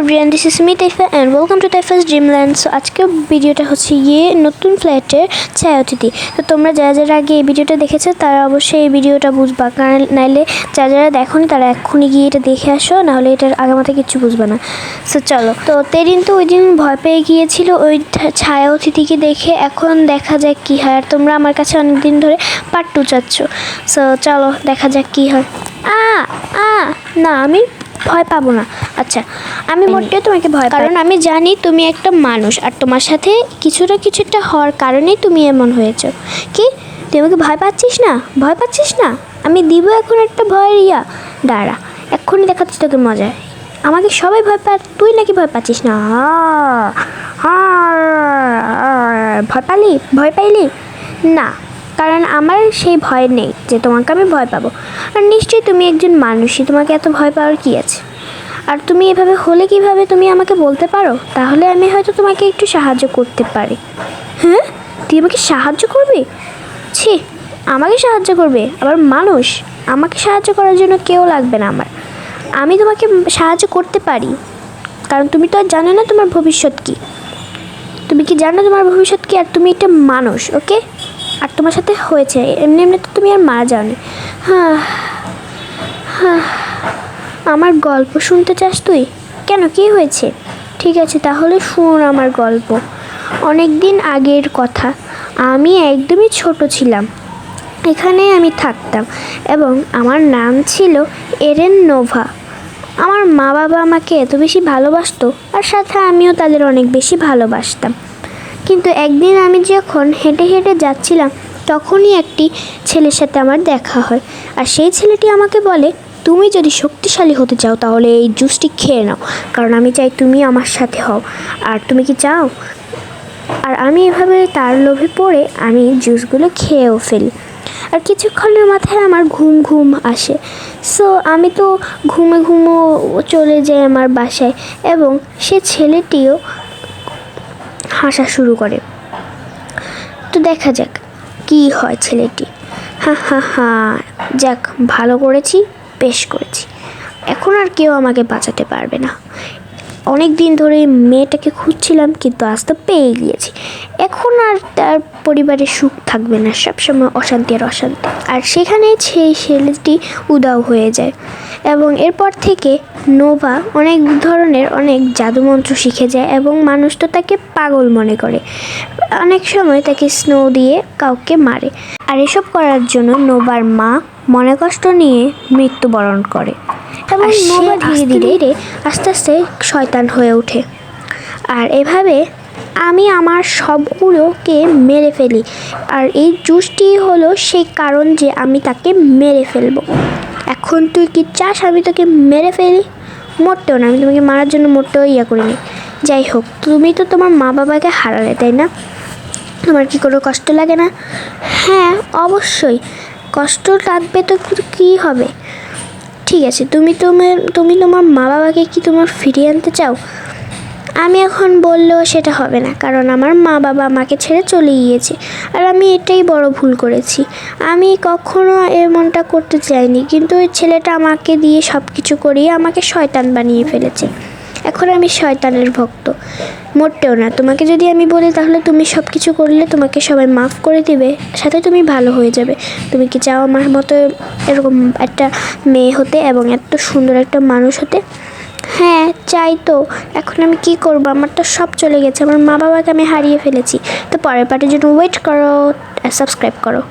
Everyone this is me Taifa and welcome to Taifa's dreamland so আজকের ভিডিওটা হচ্ছে গিয়ে নতুন ফ্ল্যাটের ছায়া অতিথি। তো তোমরা যারা যারা আগে এই ভিডিওটা দেখেছ, তারা অবশ্যই এই ভিডিওটা বুঝবা। কারণ নাইলে যারা যারা দেখোনি, তারা এক্ষুনি গিয়ে এটা দেখে আসো, নাহলে এটার আগামাতে কিচ্ছু বুঝবে না। সো চলো। তো তেরিন তো ওই দিন ভয় পেয়ে গিয়েছিল ওই ছায়া অতিথিকে দেখে। এখন দেখা যাক কী হয়। আর তোমরা আমার কাছে অনেক দিন ধরে পাট্টু চাচ্ছ। সো চলো, দেখা যাক কী হয়। আ আ, না, আমি ভয় পাবো না। আচ্ছা আমি মোটেও তোমাকে ভয় কারণ আমি জানি তুমি একটা মানুষ, আর তোমার সাথে কিছু না কিছু একটা হওয়ার কারণেই তুমি এমন হয়েছো। কি? তুই আমাকে ভয় পাচ্ছিস না? ভয় পাচ্ছিস না? আমি দিব এখন একটা ভয়ের ইয়া। দাঁড়া, এক্ষুনি দেখাচ্ছি তোকে মজা আমাকে সবাই ভয় পায়, তুই নাকি ভয় পাচ্ছিস না? ভয় পালি? ভয় পাইলি? না কারণ আমার সেই ভয় নেই যে তোমাকে আমি ভয় পাবো। আর নিশ্চয়ই তুমি একজন মানুষই, তোমাকে এত ভয় পাওয়ার কি আছে? আর তুমি এভাবে হলে কীভাবে তুমি আমাকে বলতে পারো? তাহলে আমি হয়তো তোমাকে একটু সাহায্য করতে পারি। হ্যাঁ? তুই আমাকে সাহায্য করবি? ছি, আমাকে সাহায্য করবে? আবার মানুষ, আমাকে সাহায্য করার জন্য কেউ লাগবে না আমার। আমি তোমাকে সাহায্য করতে পারি। কারণ তুমি তো আর জানো না তোমার ভবিষ্যৎ কী। তুমি কি জানো তোমার ভবিষ্যৎ কী? আর তুমি একটা মানুষ, ওকে? আর তোমার সাথে হয়েছে, এমনি এমনি তো তুমি আর মারা যাওনি। হ্যাঁ হ্যাঁ আমার গল্প শুনতে চাস তুই? কেন, কি হয়েছে? ঠিক আছে, তাহলে শুন আমার গল্প। অনেক দিন আগের কথা, আমি একদমই ছোট ছিলাম। এখানে আমি থাকতাম এবং আমার নাম ছিল এরেন নোভা আমার মা বাবা আমাকে এত বেশি ভালোবাসতো, আর সাথে আমিও তাদের অনেক বেশি ভালোবাসতাম। কিন্তু একদিন আমি যখন হেঁটে হেঁটে যাচ্ছিলাম, তখনই একটি ছেলের সাথে আমার দেখা হয়। আর সেই ছেলেটি আমাকে বলে, তুমি যদি শক্তিশালী হতে চাও, তাহলে এই জুসটি খেয়ে নাও, কারণ আমি চাই তুমি আমার সাথে হও। আর তুমি কি চাও? আর আমি এভাবে তার লোভে পড়ে আমি জুসগুলো খেয়েও ফেলি। আর কিছুক্ষণের মাথায় আমার ঘুম ঘুম আসে। সো আমি তো ঘুমে ঘুমো চলে যাই আমার বাসায়। এবং সে ছেলেটিও হাসা শুরু করে। তো দেখা যাক কি হয় ছেলেটি। হা হা হা, যাক, ভালো করেছি, বেশ করেছি। এখন আর কেউ আমাকে বাঁচাতে পারবে না। অনেক দিন ধরে মেয়েটাকে খুঁজছিলাম, কিন্তু আজ তো পেয়ে গিয়েছি। এখন আর তার পরিবারে সুখ থাকবে না, সবসময় অশান্তি আর অশান্তি। আর সেখানে সেই ছেলেটি উদাও হয়ে যায়। এবং এরপর থেকে নোভা অনেক ধরনের অনেক জাদুমন্ত্র শিখে যায় এবং মানুষ তো তাকে পাগল মনে করে। অনেক সময় তাকে স্নো দিয়ে কাউকে মারে। আর এসব করার জন্য নোবার মা মনে কষ্ট নিয়ে মৃত্যুবরণ করে। এবং নোভা ধীরে আস্তে ধীরে আস্তে আস্তে শয়তান হয়ে ওঠে। আর এভাবে আমি আমার সবগুলোকে মেরে ফেলি। আর এই জুসটি হলো সেই কারণ যে আমি তাকে মেরে ফেলব। এখন তুই কি চাস আমি তোকে মেরে ফেলি? মোটেও না আমি তোমাকে মারার জন্য মোটেও ইয়া করিনি। যাই হোক তুমি তো তোমার মা বাবাকে হারালে তাই না? তোমার কি কোনো কষ্ট লাগে না? হ্যাঁ অবশ্যই। কষ্ট লাগবে তো কী হবে? ঠিক আছে, তুমি তোমার তুমি তোমার মা বাবাকে কি তোমার ফিরিয়ে আনতে চাও? আমি এখন বললেও সেটা হবে না, কারণ আমার মা বাবা আমাকে ছেড়ে চলে গিয়েছে, আর আমি এটাই বড় ভুল করেছি। আমি কখনো এমনটা করতে চাইনি, কিন্তু ওই ছেলেটা আমাকে দিয়ে সব কিছু করিয়ে আমাকে শয়তান বানিয়ে ফেলেছে। এখন আমি শয়তানের ভক্ত। মোটেও না। তোমাকে যদি আমি বলি, তাহলে তুমি সব কিছু করলে তোমাকে সবাই মাফ করে দিবে, সাথে তুমি ভালো হয়ে যাবে। তুমি কি চাও আমার মতো এরকম একটা মেয়ে হতে এবং এত সুন্দর একটা মানুষ হতে? হ্যাঁ চাই তো। এখন আমি কি করব? আমার তো সব চলে গেছে। আমার মা বাবাকে আমি হারিয়ে ফেলেছি। তো পরের পার্টির জন্য ওয়েট করো সাবস্ক্রাইব করো।